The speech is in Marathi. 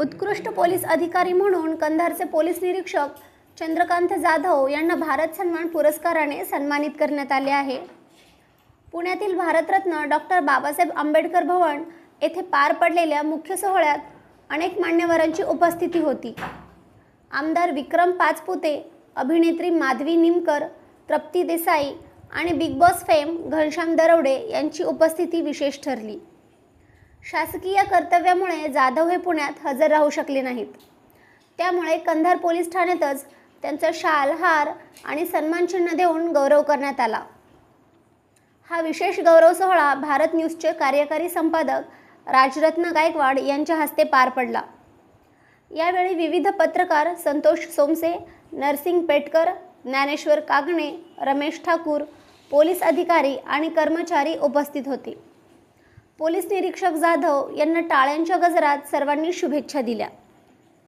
उत्कृष्ट पोलीस अधिकारी म्हणून कंधारचे पोलीस निरीक्षक चंद्रकांत जाधव यांना भारत सन्मान पुरस्काराने सन्मानित करण्यात आले आहे. पुण्यातील भारतरत्न डॉक्टर बाबासाहेब आंबेडकर भवन येथे पार पडलेल्या मुख्य सोहळ्यात अनेक मान्यवरांची उपस्थिती होती. आमदार विक्रम पाचपुते अभिनेत्री माधवी निमकर तृप्ती देसाई आणि big boss fame Ghanshyam Darwade यांची उपस्थिती विशेष ठरली. शासकीय कर्तव्यामुळे जाधव हे पुण्यात हजर राहू शकले नाहीत. त्यामुळे कंधार पोलीस ठाण्यातच त्यांचा शाल हार आणि सन्मानचिन्ह देऊन गौरव करण्यात आला. हा विशेष गौरव सोहळा भारत न्यूजचे कार्यकारी संपादक राजरत्न गायकवाड यांच्या हस्ते पार पडला. यावेळी विविध पत्रकार संतोष सोमसे नरसिंग पेटकर ज्ञानेश्वर कागणे रमेश ठाकूर पोलीस अधिकारी आणि कर्मचारी उपस्थित होते. पोलीस निरीक्षक जाधव यांना टाळ्यांच्या गजरात सर्वांनी शुभेच्छा दिल्या.